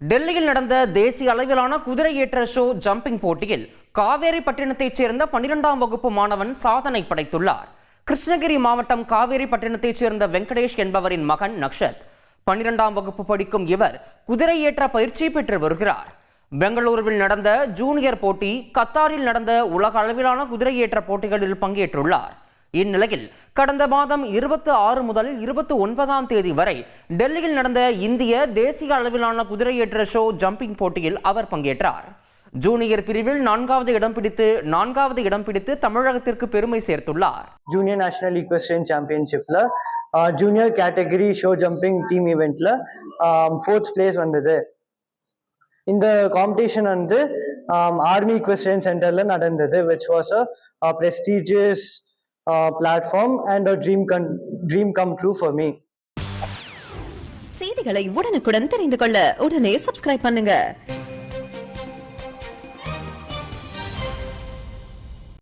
டெல்லியில் நடந்த தேசிய அளவிலான குதிரையேற்ற ஷோ ஜம்பிங் போட்டியில் காவேரிப்பட்டினத்தைச் சேர்ந்த பன்னிரெண்டாம் வகுப்பு மாணவன் சாதனை படைத்துள்ளார். கிருஷ்ணகிரி மாவட்டம் காவேரிப்பட்டினத்தைச் சேர்ந்த வெங்கடேஷ் என்பவரின் மகன் நக்ஷத். பன்னிரெண்டாம் வகுப்பு படிக்கும் இவர் குதிரையேற்ற பயிற்சி பெற்று வருகிறார். பெங்களூருவில் நடந்த ஜூனியர் போட்டி கத்தாரில் நடந்த உலக அளவிலான குதிரையேற்ற போட்டிகளில் பங்கேற்றுள்ளார். இந்நிலையில் கடந்த மாதம் இருபத்தி ஆறு முதல் இருபத்தி ஒன்பதாம் தேதி வரை டெல்லியில் நடந்த இந்திய தேசிய அளவிலான குதிரையேற்ற ஷோ ஜம்பிங் போட்டியில் அவர் பங்கேற்றார். ஜூனியர் பிரிவில் நான்காவது இடம் பிடித்து நான்காவது இடம் பிடித்து தமிழகத்திற்கு பெருமை சேர்த்துள்ளார். Junior national equestrian சாம்பியன்ஷிப்பில் junior category show jumping team இவெண்ட்டில் fourth place வந்தது. இந்த காம்படிஷன் வந்து ஆர்மி ஈக்வஸ்டியன் சென்டரில் நடந்தது which was a prestigious platform and a dream come dream come true for me செய்திகளை உடனுக்குடன் தெரிந்து கொள்ள உடனே சப்ஸ்கிரைப் பண்ணுங்க.